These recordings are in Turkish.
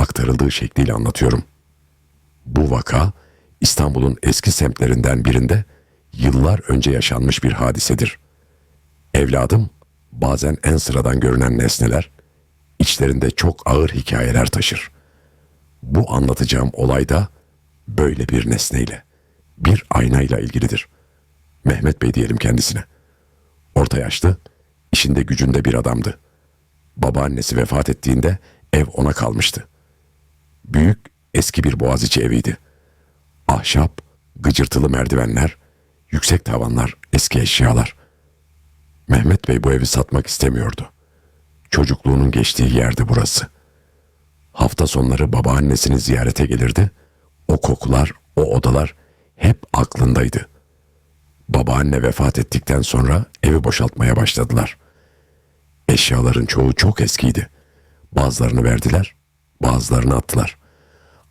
aktarıldığı şekliyle anlatıyorum. Bu vaka İstanbul'un eski semtlerinden birinde yıllar önce yaşanmış bir hadisedir. Evladım bazen en sıradan görünen nesneler içlerinde çok ağır hikayeler taşır. Bu anlatacağım olay da böyle bir nesneyle, bir aynayla ilgilidir. Mehmet Bey diyelim kendisine. Orta yaşlı, işinde gücünde bir adamdı. Babaannesi vefat ettiğinde ev ona kalmıştı. Büyük, eski bir boğaziçi eviydi. Ahşap, gıcırtılı merdivenler, yüksek tavanlar, eski eşyalar. Mehmet Bey bu evi satmak istemiyordu. Çocukluğunun geçtiği yerdi burası. Hafta sonları babaannesini ziyarete gelirdi. O kokular, o odalar hep aklındaydı. Babaanne vefat ettikten sonra evi boşaltmaya başladılar. Eşyaların çoğu çok eskiydi. Bazılarını verdiler, bazılarını attılar.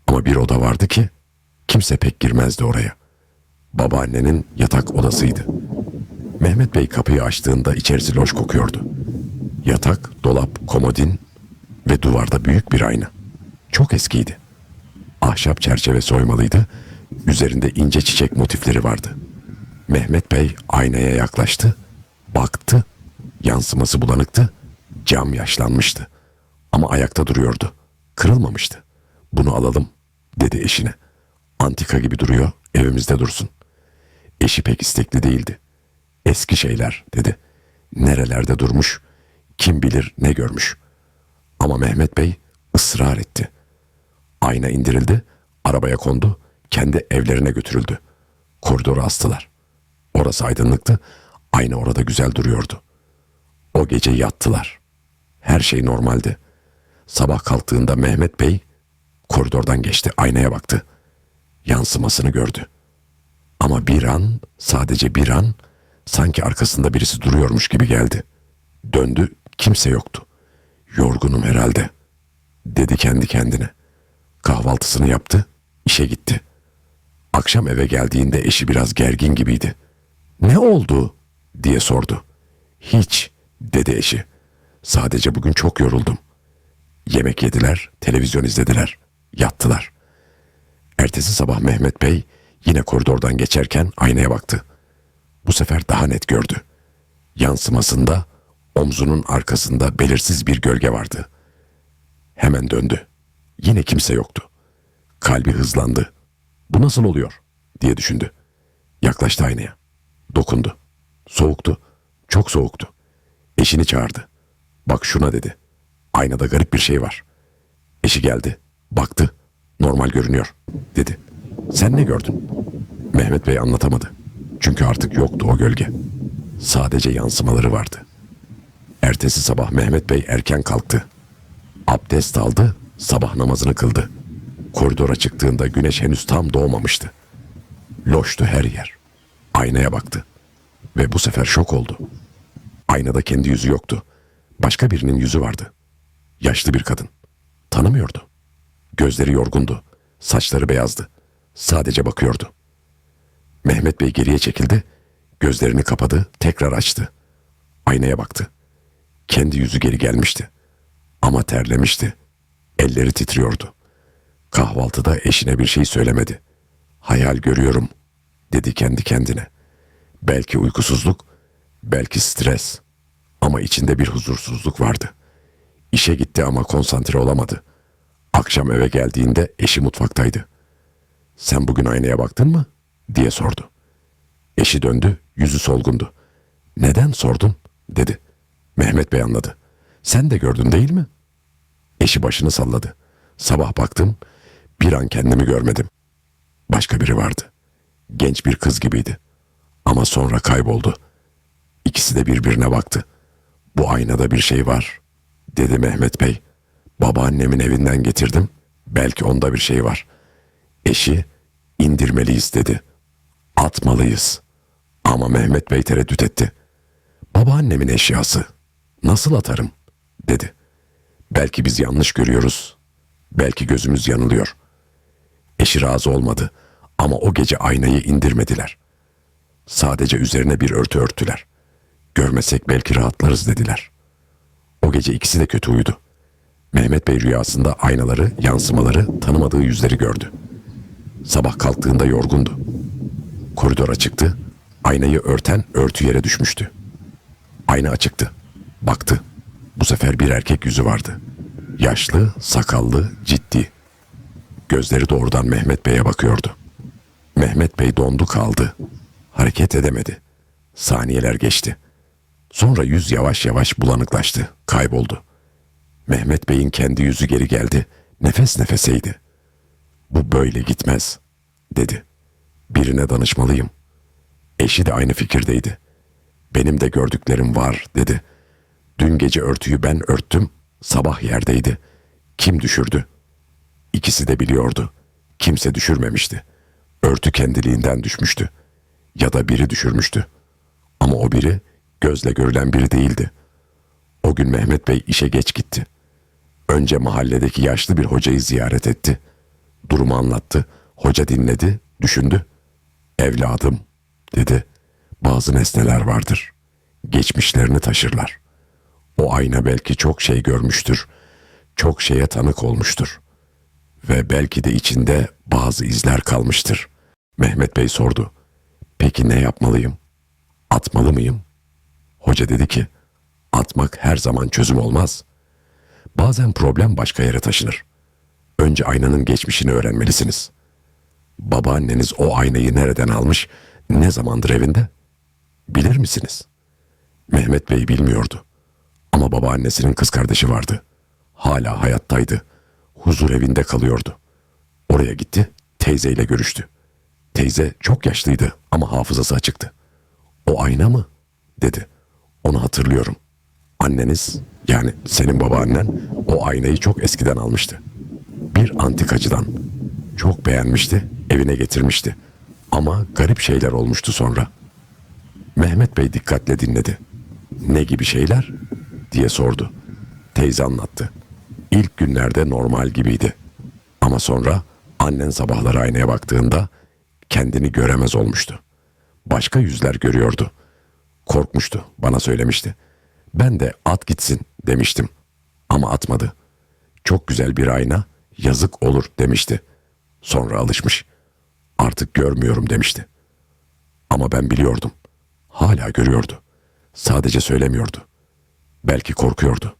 Ama bir oda vardı ki kimse pek girmezdi oraya. Babaannenin yatak odasıydı. Mehmet Bey kapıyı açtığında içerisi loş kokuyordu. Yatak, dolap, komodin ve duvarda büyük bir ayna. Çok eskiydi. Ahşap çerçeve soymalıydı. Üzerinde ince çiçek motifleri vardı. Mehmet Bey aynaya yaklaştı. Baktı. Yansıması bulanıktı. Cam yaşlanmıştı. Ama ayakta duruyordu. Kırılmamıştı. Bunu alalım dedi eşine. Antika gibi duruyor. Evimizde dursun. Eşi pek istekli değildi. Eski şeyler dedi. Nerelerde durmuş, kim bilir ne görmüş. Ama Mehmet Bey ısrar etti. Ayna indirildi, arabaya kondu, kendi evlerine götürüldü. Koridoru astılar. Orası aydınlıktı, ayna orada güzel duruyordu. O gece yattılar. Her şey normaldi. Sabah kalktığında Mehmet Bey koridordan geçti, aynaya baktı. Yansımasını gördü. Ama bir an, sadece bir an sanki arkasında birisi duruyormuş gibi geldi. Döndü, kimse yoktu. Yorgunum herhalde, dedi kendi kendine. Kahvaltısını yaptı, işe gitti. Akşam eve geldiğinde eşi biraz gergin gibiydi. Ne oldu? diye sordu. Hiç, dedi eşi. Sadece bugün çok yoruldum. Yemek yediler, televizyon izlediler, yattılar. Ertesi sabah Mehmet Bey yine koridordan geçerken aynaya baktı. Bu sefer daha net gördü. Yansımasında omzunun arkasında belirsiz bir gölge vardı. Hemen döndü. Yine kimse yoktu. Kalbi hızlandı. Bu nasıl oluyor diye düşündü. Yaklaştı aynaya. Dokundu. Soğuktu. Çok soğuktu. Eşini çağırdı. Bak şuna dedi. Aynada garip bir şey var. Eşi geldi. Baktı. Normal görünüyor dedi. Sen ne gördün? Mehmet Bey anlatamadı. Çünkü artık yoktu o gölge. Sadece yansımaları vardı. Ertesi sabah Mehmet Bey erken kalktı. Abdest aldı, sabah namazını kıldı. Koridora çıktığında güneş henüz tam doğmamıştı. Loştu her yer. Aynaya baktı. Ve bu sefer şok oldu. Aynada kendi yüzü yoktu. Başka birinin yüzü vardı. Yaşlı bir kadın. Tanımıyordu. Gözleri yorgundu. Saçları beyazdı. Sadece bakıyordu. Mehmet Bey geriye çekildi. Gözlerini kapadı, tekrar açtı. Aynaya baktı. Kendi yüzü geri gelmişti. Ama terlemişti. Elleri titriyordu. Kahvaltıda eşine bir şey söylemedi. Hayal görüyorum, dedi kendi kendine. Belki uykusuzluk, belki stres. Ama içinde bir huzursuzluk vardı. İşe gitti ama konsantre olamadı. Akşam eve geldiğinde eşi mutfaktaydı. Sen bugün aynaya baktın mı? diye sordu. Eşi döndü, yüzü solgundu. Neden sordun? dedi. Mehmet Bey anladı. Sen de gördün değil mi? Eşi başını salladı. Sabah baktım, bir an kendimi görmedim. Başka biri vardı. Genç bir kız gibiydi. Ama sonra kayboldu. İkisi de birbirine baktı. Bu aynada bir şey var, dedi Mehmet Bey. Babaannemin evinden getirdim. Belki onda bir şey var. Eşi indirmeliyiz dedi. Atmalıyız. Ama Mehmet Bey tereddüt etti. Babaannemin eşyası. Nasıl atarım? dedi. Belki biz yanlış görüyoruz. Belki gözümüz yanılıyor. Eşi razı olmadı ama o gece aynayı indirmediler. Sadece üzerine bir örtü örttüler. Görmesek belki rahatlarız dediler. O gece ikisi de kötü uyudu. Mehmet Bey rüyasında aynaları, yansımaları, tanımadığı yüzleri gördü. Sabah kalktığında yorgundu. Koridora çıktı. Aynayı örten örtü yere düşmüştü. Ayna açıktı. Baktı. Bu sefer bir erkek yüzü vardı. Yaşlı, sakallı, ciddi. Gözleri doğrudan Mehmet Bey'e bakıyordu. Mehmet Bey dondu kaldı. Hareket edemedi. Saniyeler geçti. Sonra yüz yavaş yavaş bulanıklaştı, kayboldu. Mehmet Bey'in kendi yüzü geri geldi. Nefes nefeseydi. Bu böyle gitmez, dedi. Birine danışmalıyım. Eşi de aynı fikirdeydi. Benim de gördüklerim var, dedi. Dün gece örtüyü ben örttüm, sabah yerdeydi. Kim düşürdü? İkisi de biliyordu. Kimse düşürmemişti. Örtü kendiliğinden düşmüştü. Ya da biri düşürmüştü. Ama o biri gözle görülen biri değildi. O gün Mehmet Bey işe geç gitti. Önce mahalledeki yaşlı bir hocayı ziyaret etti. Durumu anlattı. Hoca dinledi, düşündü. Evladım, dedi. Bazı nesneler vardır. Geçmişlerini taşırlar. O ayna belki çok şey görmüştür. Çok şeye tanık olmuştur. Ve belki de içinde bazı izler kalmıştır. Mehmet Bey sordu. Peki ne yapmalıyım? Atmalı mıyım? Hoca dedi ki, atmak her zaman çözüm olmaz. Bazen problem başka yere taşınır. Önce aynanın geçmişini öğrenmelisiniz. Babaanneniz o aynayı nereden almış, ne zamandır evinde? Bilir misiniz? Mehmet Bey bilmiyordu. Ama babaannesinin kız kardeşi vardı. Hala hayattaydı. Huzur evinde kalıyordu. Oraya gitti, teyzeyle görüştü. Teyze çok yaşlıydı ama hafızası açıktı. O ayna mı? dedi. Onu hatırlıyorum. Anneniz yani senin babaannen o aynayı çok eskiden almıştı. Bir antikacıdan. Çok beğenmişti, evine getirmişti. Ama garip şeyler olmuştu sonra. Mehmet Bey dikkatle dinledi. Ne gibi şeyler? diye sordu. Teyze anlattı. İlk günlerde normal gibiydi. Ama sonra annen sabahları aynaya baktığında kendini göremez olmuştu. Başka yüzler görüyordu. Korkmuştu, bana söylemişti. Ben de at gitsin demiştim. Ama atmadı. Çok güzel bir ayna, yazık olur demişti. Sonra alışmış. Artık görmüyorum demişti. Ama ben biliyordum. Hala görüyordu. Sadece söylemiyordu. Belki korkuyordu.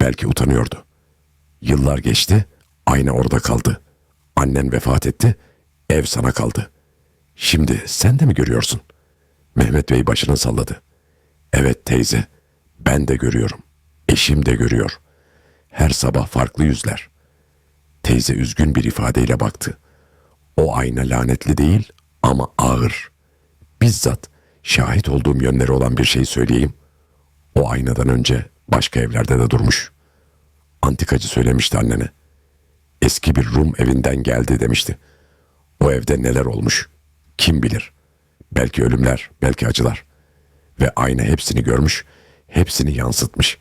Belki utanıyordu. Yıllar geçti, ayna orada kaldı. Annen vefat etti, ev sana kaldı. Şimdi sen de mi görüyorsun? Mehmet Bey başını salladı. Evet teyze, ben de görüyorum. Eşim de görüyor. Her sabah farklı yüzler. Teyze üzgün bir ifadeyle baktı. O ayna lanetli değil ama ağır. Bizzat şahit olduğum yönleri olan bir şey söyleyeyim. O aynadan önce başka evlerde de durmuş. Antikacı söylemişti annene. Eski bir Rum evinden geldi demişti. O evde neler olmuş kim bilir. Belki ölümler, belki acılar. Ve ayna hepsini görmüş, hepsini yansıtmış.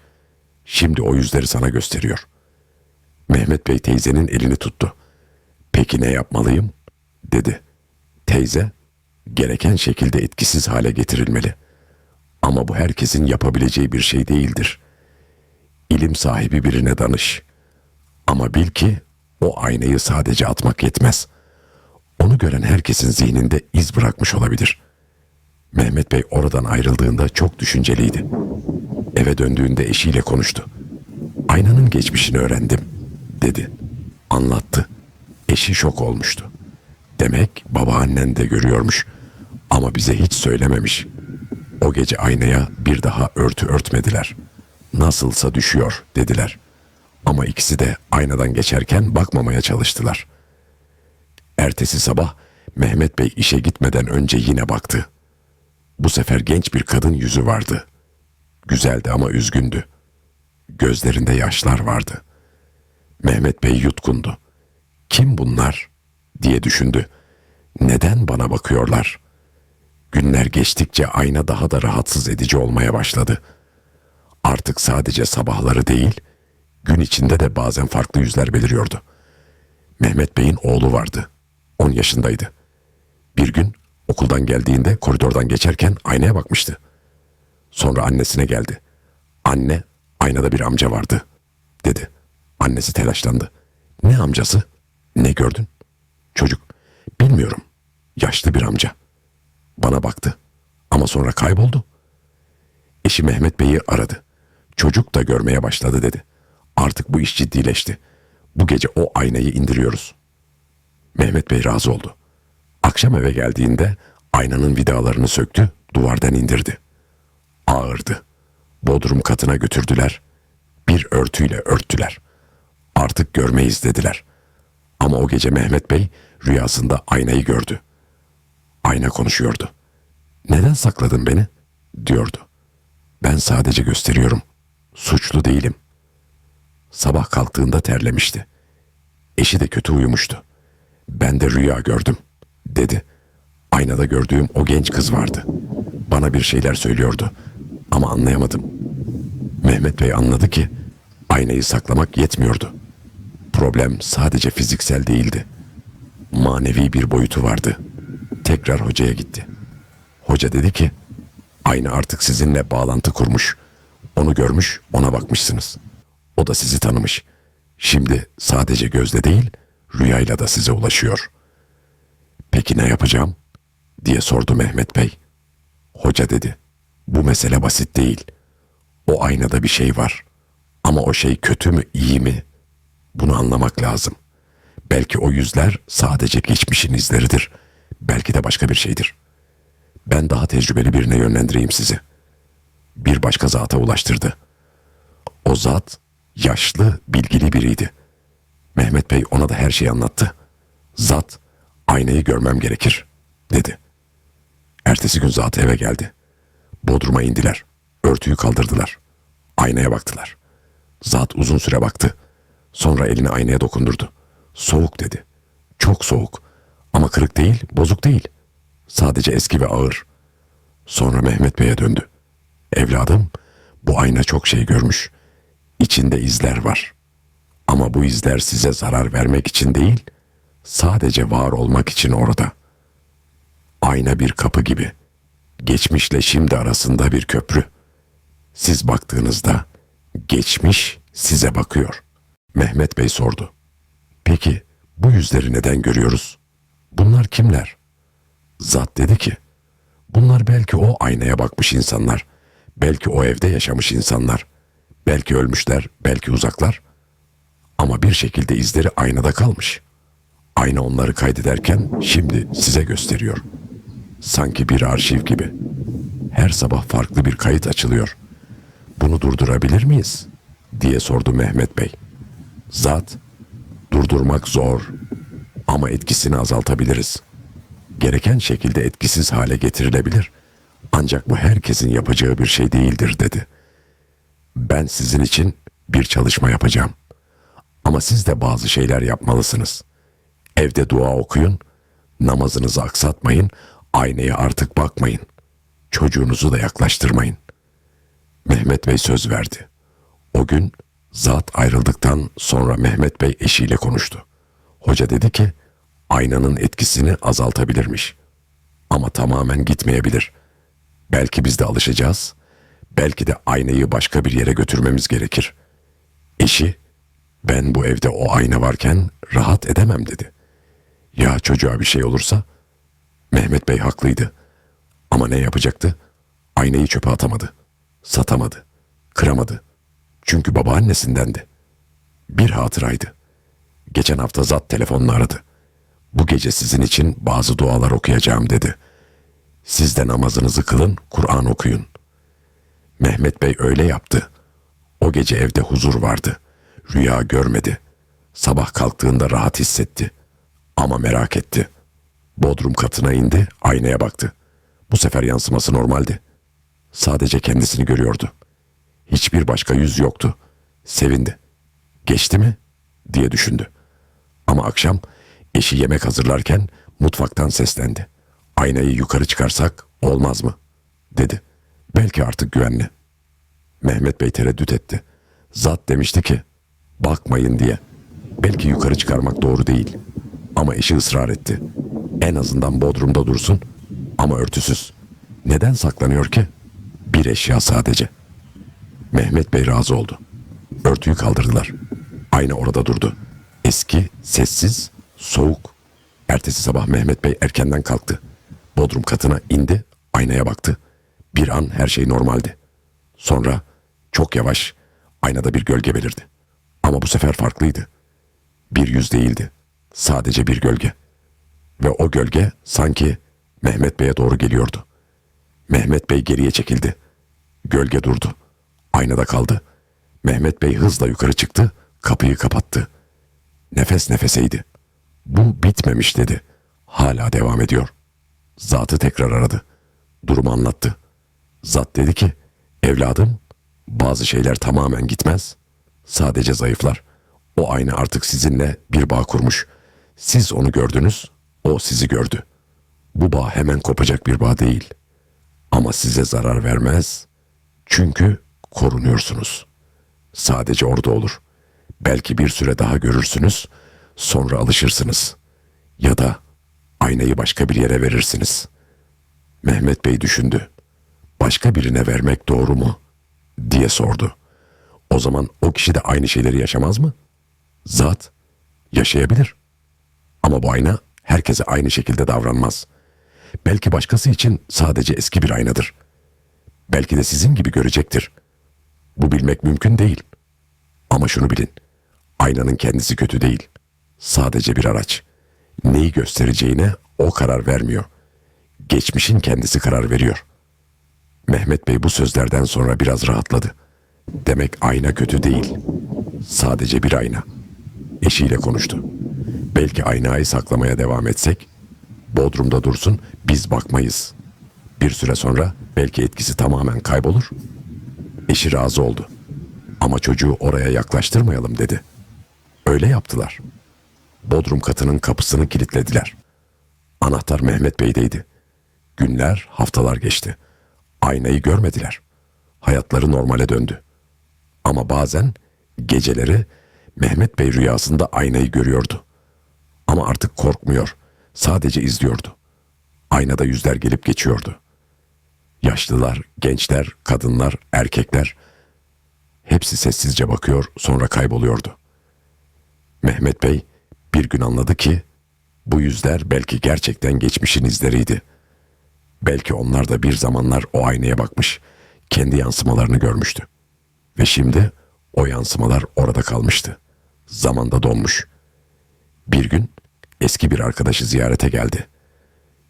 Şimdi o yüzleri sana gösteriyor. Mehmet Bey teyzenin elini tuttu. Peki ne yapmalıyım? dedi. Teyze, gereken şekilde etkisiz hale getirilmeli. Ama bu herkesin yapabileceği bir şey değildir. İlim sahibi birine danış. Ama bil ki o aynayı sadece atmak yetmez. Onu gören herkesin zihninde iz bırakmış olabilir. Mehmet Bey oradan ayrıldığında çok düşünceliydi. Eve döndüğünde eşiyle konuştu. Aynanın geçmişini öğrendim, dedi. Anlattı. Eşi şok olmuştu. Demek babaannen de görüyormuş ama bize hiç söylememiş. O gece aynaya bir daha örtü örtmediler. Nasılsa düşüyor dediler. Ama ikisi de aynadan geçerken bakmamaya çalıştılar. Ertesi sabah Mehmet Bey işe gitmeden önce yine baktı. Bu sefer genç bir kadın yüzü vardı. Güzeldi ama üzgündü. Gözlerinde yaşlar vardı. Mehmet Bey yutkundu. Kim bunlar? diye düşündü. Neden bana bakıyorlar? Günler geçtikçe ayna daha da rahatsız edici olmaya başladı. Artık sadece sabahları değil, gün içinde de bazen farklı yüzler beliriyordu. Mehmet Bey'in oğlu vardı. 10 yaşındaydı. Bir gün okuldan geldiğinde koridordan geçerken aynaya bakmıştı. Sonra annesine geldi. Anne, aynada bir amca vardı, dedi. Annesi telaşlandı. Ne amcası? Ne gördün? Çocuk. Bilmiyorum. Yaşlı bir amca. Bana baktı. Ama sonra kayboldu. Eşi Mehmet Bey'i aradı. Çocuk da görmeye başladı dedi. Artık bu iş ciddileşti. Bu gece o aynayı indiriyoruz. Mehmet Bey razı oldu. Akşam eve geldiğinde aynanın vidalarını söktü, duvardan indirdi. Ağırdı. Bodrum katına götürdüler. Bir örtüyle örttüler. Artık görmeyiz dediler. Ama o gece Mehmet Bey rüyasında aynayı gördü. Ayna konuşuyordu. Neden sakladın beni? diyordu. Ben sadece gösteriyorum. Suçlu değilim. Sabah kalktığında terlemişti. Eşi de kötü uyumuştu. Ben de rüya gördüm, dedi. Aynada gördüğüm o genç kız vardı. Bana bir şeyler söylüyordu ama anlayamadım. Mehmet Bey anladı ki aynayı saklamak yetmiyordu. Problem sadece fiziksel değildi. Manevi bir boyutu vardı. Tekrar hocaya gitti. Hoca dedi ki, ayna artık sizinle bağlantı kurmuş. Onu görmüş, ona bakmışsınız. O da sizi tanımış. Şimdi sadece gözle değil, rüyayla da size ulaşıyor. Peki ne yapacağım? diye sordu Mehmet Bey. Hoca dedi, bu mesele basit değil. O aynada bir şey var. Ama o şey kötü mü, iyi mi? Bunu anlamak lazım. Belki o yüzler sadece geçmişin izleridir. Belki de başka bir şeydir. Ben daha tecrübeli birine yönlendireyim sizi. Bir başka zata ulaştırdı. O zat yaşlı, bilgili biriydi. Mehmet Bey ona da her şeyi anlattı. Zat, aynayı görmem gerekir, dedi. Ertesi gün zat eve geldi. Bodruma indiler. Örtüyü kaldırdılar. Aynaya baktılar. Zat uzun süre baktı. Sonra elini aynaya dokundurdu. Soğuk dedi. Çok soğuk. Ama kırık değil, bozuk değil. Sadece eski ve ağır. Sonra Mehmet Bey'e döndü. Evladım, bu ayna çok şey görmüş. İçinde izler var. Ama bu izler size zarar vermek için değil, sadece var olmak için orada. Ayna bir kapı gibi. Geçmişle şimdi arasında bir köprü. Siz baktığınızda geçmiş size bakıyor. Mehmet Bey sordu. Peki bu yüzleri neden görüyoruz? Bunlar kimler? Zat dedi ki, bunlar belki o aynaya bakmış insanlar, belki o evde yaşamış insanlar, belki ölmüşler, belki uzaklar. Ama bir şekilde izleri aynada kalmış. Ayna onları kaydederken şimdi size gösteriyor. Sanki bir arşiv gibi. Her sabah farklı bir kayıt açılıyor. Bunu durdurabilir miyiz? diye sordu Mehmet Bey. Zat, durdurmak zor ama etkisini azaltabiliriz. Gereken şekilde etkisiz hale getirilebilir. Ancak bu herkesin yapacağı bir şey değildir dedi. Ben sizin için bir çalışma yapacağım. Ama siz de bazı şeyler yapmalısınız. Evde dua okuyun, namazınızı aksatmayın, aynaya artık bakmayın. Çocuğunuzu da yaklaştırmayın. Mehmet Bey söz verdi. O gün zat ayrıldıktan sonra Mehmet Bey eşiyle konuştu. Hoca dedi ki aynanın etkisini azaltabilirmiş. Ama tamamen gitmeyebilir. Belki biz de alışacağız. Belki de aynayı başka bir yere götürmemiz gerekir. Eşi ben bu evde o ayna varken rahat edemem dedi. Ya çocuğa bir şey olursa? Mehmet Bey haklıydı. Ama ne yapacaktı? Aynayı çöpe atamadı. Satamadı. Kıramadı. Çünkü babaannesindendi. Bir hatıraydı. Geçen hafta zat telefonla aradı. Bu gece sizin için bazı dualar okuyacağım dedi. Siz de namazınızı kılın, Kur'an okuyun. Mehmet Bey öyle yaptı. O gece evde huzur vardı. Rüya görmedi. Sabah kalktığında rahat hissetti. Ama merak etti. Bodrum katına indi, aynaya baktı. Bu sefer yansıması normaldi. Sadece kendisini görüyordu. Hiçbir başka yüz yoktu. Sevindi. Geçti mi? diye düşündü. Ama akşam eşi yemek hazırlarken mutfaktan seslendi. Aynayı yukarı çıkarsak olmaz mı? dedi. Belki artık güvenli. Mehmet Bey tereddüt etti. Zat demişti ki bakmayın diye. Belki yukarı çıkarmak doğru değil. Ama eşi ısrar etti. En azından bodrumda dursun ama örtüsüz. Neden saklanıyor ki? Bir eşya sadece. Mehmet Bey razı oldu. Örtüyü kaldırdılar. Ayna orada durdu. Eski, sessiz, soğuk. Ertesi sabah Mehmet Bey erkenden kalktı. Bodrum katına indi, aynaya baktı. Bir an her şey normaldi. Sonra çok yavaş aynada bir gölge belirdi. Ama bu sefer farklıydı. Bir yüz değildi. Sadece bir gölge. Ve o gölge sanki Mehmet Bey'e doğru geliyordu. Mehmet Bey geriye çekildi. Gölge durdu. Aynada kaldı. Mehmet Bey hızla yukarı çıktı, kapıyı kapattı. Nefes nefeseydi. Bu bitmemiş dedi. Hala devam ediyor. Zatı tekrar aradı. Durumu anlattı. Zat dedi ki, evladım bazı şeyler tamamen gitmez. Sadece zayıflar. O ayna artık sizinle bir bağ kurmuş. Siz onu gördünüz, o sizi gördü. Bu bağ hemen kopacak bir bağ değil. Ama size zarar vermez. Çünkü korunuyorsunuz. Sadece orada olur. Belki bir süre daha görürsünüz, sonra alışırsınız. Ya da aynayı başka bir yere verirsiniz. Mehmet Bey düşündü. Başka birine vermek doğru mu? diye sordu. O zaman o kişi de aynı şeyleri yaşamaz mı? Zat yaşayabilir. Ama bu ayna herkese aynı şekilde davranmaz. Belki başkası için sadece eski bir aynadır. Belki de sizin gibi görecektir. Bu bilmek mümkün değil. Ama şunu bilin. Aynanın kendisi kötü değil. Sadece bir araç. Neyi göstereceğine o karar vermiyor. Geçmişin kendisi karar veriyor. Mehmet Bey bu sözlerden sonra biraz rahatladı. Demek ayna kötü değil. Sadece bir ayna. Eşiyle konuştu. Belki aynayı saklamaya devam etsek, Bodrum'da dursun, biz bakmayız. Bir süre sonra belki etkisi tamamen kaybolur. Eşi razı oldu. Ama çocuğu oraya yaklaştırmayalım dedi. Öyle yaptılar. Bodrum katının kapısını kilitlediler. Anahtar Mehmet Bey'deydi. Günler, haftalar geçti. Aynayı görmediler. Hayatları normale döndü. Ama bazen geceleri Mehmet Bey rüyasında aynayı görüyordu. Ama artık korkmuyor. Sadece izliyordu. Aynada yüzler gelip geçiyordu. Yaşlılar, gençler, kadınlar, erkekler hepsi sessizce bakıyor, sonra kayboluyordu. Mehmet Bey bir gün anladı ki bu yüzler belki gerçekten geçmişin izleriydi. Belki onlar da bir zamanlar o aynaya bakmış, kendi yansımalarını görmüştü. Ve şimdi o yansımalar orada kalmıştı. Zamanda donmuş. Bir gün eski bir arkadaşı ziyarete geldi.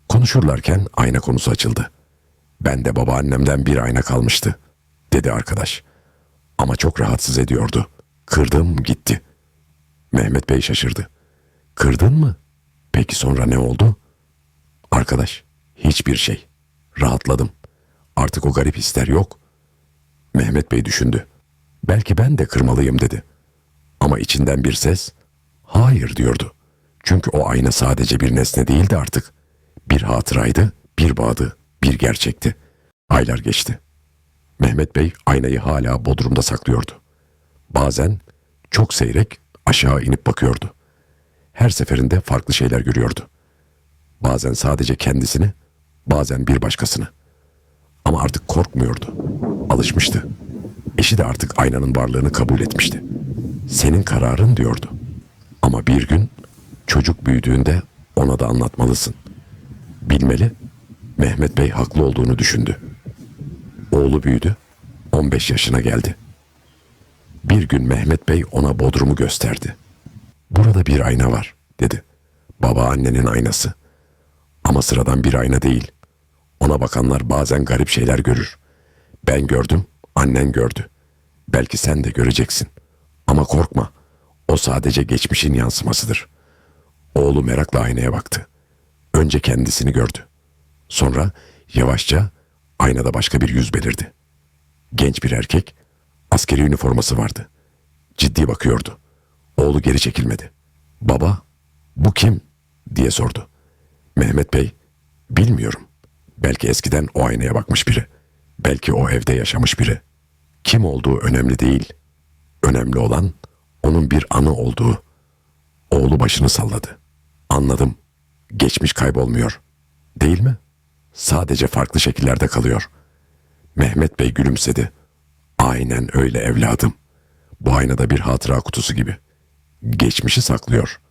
Konuşurlarken ayna konusu açıldı. Ben de babaannemden bir ayna kalmıştı, dedi arkadaş. Ama çok rahatsız ediyordu. Kırdım gitti. Mehmet Bey şaşırdı. Kırdın mı? Peki sonra ne oldu? Arkadaş, hiçbir şey. Rahatladım. Artık o garip hisler yok. Mehmet Bey düşündü. Belki ben de kırmalıyım dedi. Ama içinden bir ses, hayır diyordu. Çünkü o ayna sadece bir nesne değildi artık. Bir hatıraydı, bir bağdı, bir gerçekti. Aylar geçti. Mehmet Bey aynayı hala bodrumda saklıyordu. Bazen çok seyrek aşağı inip bakıyordu. Her seferinde farklı şeyler görüyordu. Bazen sadece kendisini, bazen bir başkasını. Ama artık korkmuyordu. Alışmıştı. Eşi de artık aynanın varlığını kabul etmişti. Senin kararın diyordu. Ama bir gün çocuk büyüdüğünde ona da anlatmalısın. Bilmeli, Mehmet Bey haklı olduğunu düşündü. Oğlu büyüdü, 15 yaşına geldi. Bir gün Mehmet Bey ona Bodrum'u gösterdi. Burada bir ayna var, dedi. Babaannenin aynası. Ama sıradan bir ayna değil. Ona bakanlar bazen garip şeyler görür. Ben gördüm, annen gördü. Belki sen de göreceksin. Ama korkma. O sadece geçmişin yansımasıdır. Oğlu merakla aynaya baktı. Önce kendisini gördü. Sonra yavaşça aynada başka bir yüz belirdi. Genç bir erkek, askeri üniforması vardı. Ciddi bakıyordu. Oğlu geri çekilmedi. Baba, bu kim? diye sordu. Mehmet Bey, bilmiyorum. Belki eskiden o aynaya bakmış biri. Belki o evde yaşamış biri. Kim olduğu önemli değil. Önemli olan onun bir anı olduğu. Oğlu başını salladı. Anladım. Geçmiş kaybolmuyor. Değil mi? Sadece farklı şekillerde kalıyor. Mehmet Bey gülümsedi. Aynen öyle evladım. Bu aynada bir hatıra kutusu gibi. geçmişi saklıyor.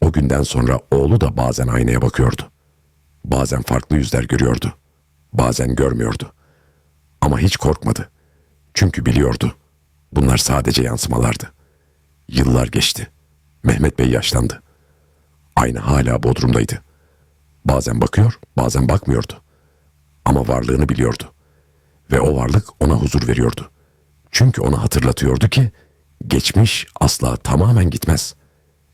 O günden sonra oğlu da bazen aynaya bakıyordu. Bazen farklı yüzler görüyordu. Bazen görmüyordu. Ama hiç korkmadı. Çünkü biliyordu. Bunlar sadece yansımalardı. Yıllar geçti. Mehmet Bey yaşlandı. Ayna hala bodrumdaydı. Bazen bakıyor, bazen bakmıyordu. Ama varlığını biliyordu. Ve o varlık ona huzur veriyordu. Çünkü ona hatırlatıyordu ki geçmiş asla tamamen gitmez.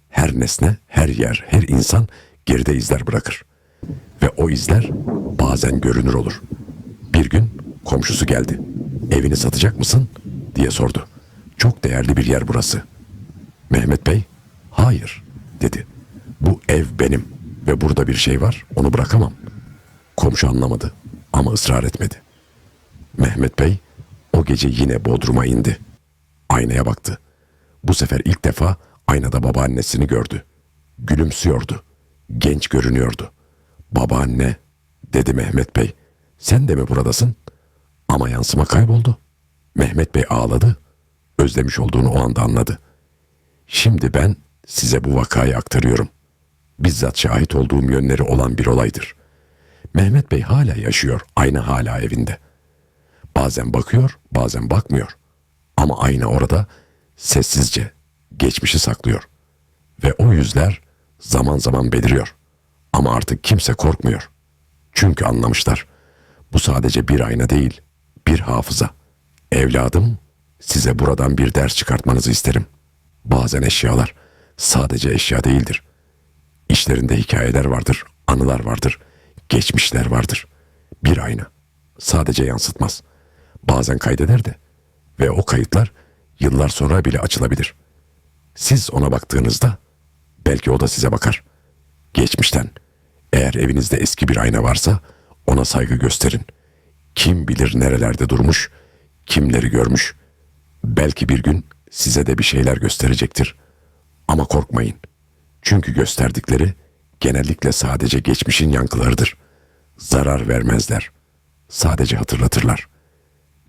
Her nesne, her yer, her insan geride izler bırakır. Ve o izler bazen görünür olur. Bir gün komşusu geldi. Evini satacak mısın? diye sordu. Çok değerli bir yer burası. Mehmet Bey, hayır dedi. Bu ev benim ve burada bir şey var, onu bırakamam. Komşu anlamadı ama ısrar etmedi. Mehmet Bey o gece yine Bodrum'a indi. Aynaya baktı. Bu sefer ilk defa aynada babaannesini gördü. Gülümsüyordu. Genç görünüyordu. Babaanne dedi Mehmet Bey. Sen de mi buradasın? Ama yansıma kayboldu. Mehmet Bey ağladı. Özlemiş olduğunu o anda anladı. Şimdi ben size bu vakayı aktarıyorum. Bizzat şahit olduğum yönleri olan bir olaydır. Mehmet Bey hala yaşıyor, aynı hala evinde. Bazen bakıyor, bazen bakmıyor. Ama ayna orada sessizce geçmişi saklıyor. Ve o yüzler zaman zaman beliriyor. Ama artık kimse korkmuyor. Çünkü anlamışlar. Bu sadece bir ayna değil, bir hafıza. Evladım, size buradan bir ders çıkartmanızı isterim. Bazen eşyalar sadece eşya değildir. İşlerinde hikayeler vardır, anılar vardır, geçmişler vardır. Bir ayna sadece yansıtmaz. Bazen kaydeder de ve o kayıtlar yıllar sonra bile açılabilir. Siz ona baktığınızda belki o da size bakar. Geçmişten eğer evinizde eski bir ayna varsa ona saygı gösterin. Kim bilir nerelerde durmuş, kimleri görmüş. Belki bir gün size de bir şeyler gösterecektir. Ama korkmayın. Çünkü gösterdikleri genellikle sadece geçmişin yankılarıdır. Zarar vermezler. Sadece hatırlatırlar.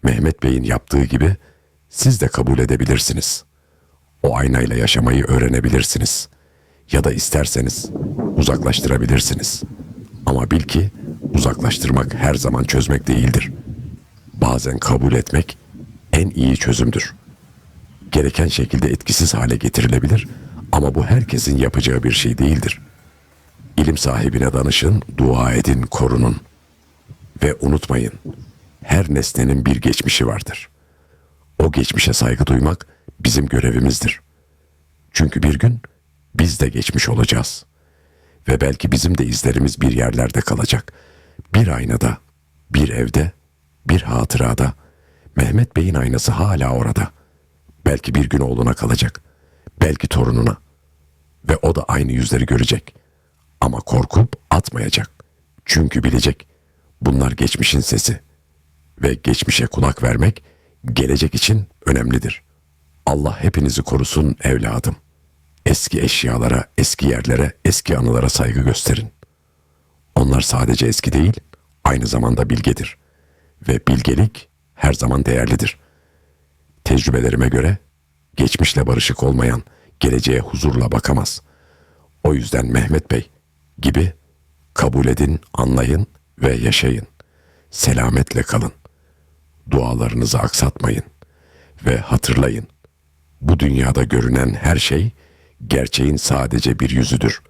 Mehmet Bey'in yaptığı gibi siz de kabul edebilirsiniz. O aynayla yaşamayı öğrenebilirsiniz. Ya da isterseniz uzaklaştırabilirsiniz. Ama bil ki uzaklaştırmak her zaman çözmek değildir. Bazen kabul etmek en iyi çözümdür. Gereken şekilde etkisiz hale getirilebilir ama bu herkesin yapacağı bir şey değildir. İlim sahibine danışın, dua edin, korunun. Ve unutmayın, her nesnenin bir geçmişi vardır. O geçmişe saygı duymak bizim görevimizdir. Çünkü bir gün biz de geçmiş olacağız. Ve belki bizim de izlerimiz bir yerlerde kalacak. Bir aynada, bir evde, bir hatırada. Mehmet Bey'in aynası hala orada. Belki bir gün oğluna kalacak. Belki torununa. Ve o da aynı yüzleri görecek. Ama korkup atmayacak. Çünkü bilecek. Bunlar geçmişin sesi. Ve geçmişe kulak vermek gelecek için önemlidir. Allah hepinizi korusun evladım. Eski eşyalara, eski yerlere, eski anılara saygı gösterin. Onlar sadece eski değil, aynı zamanda bilgedir. Ve bilgelik her zaman değerlidir. Tecrübelerime göre geçmişle barışık olmayan geleceğe huzurla bakamaz. O yüzden Mehmet Bey gibi kabul edin, anlayın ve yaşayın. Selametle kalın. Dualarınızı aksatmayın ve hatırlayın. Bu dünyada görünen her şey gerçeğin sadece bir yüzüdür.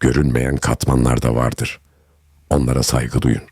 Görünmeyen katmanlar da vardır. Onlara saygı duyun.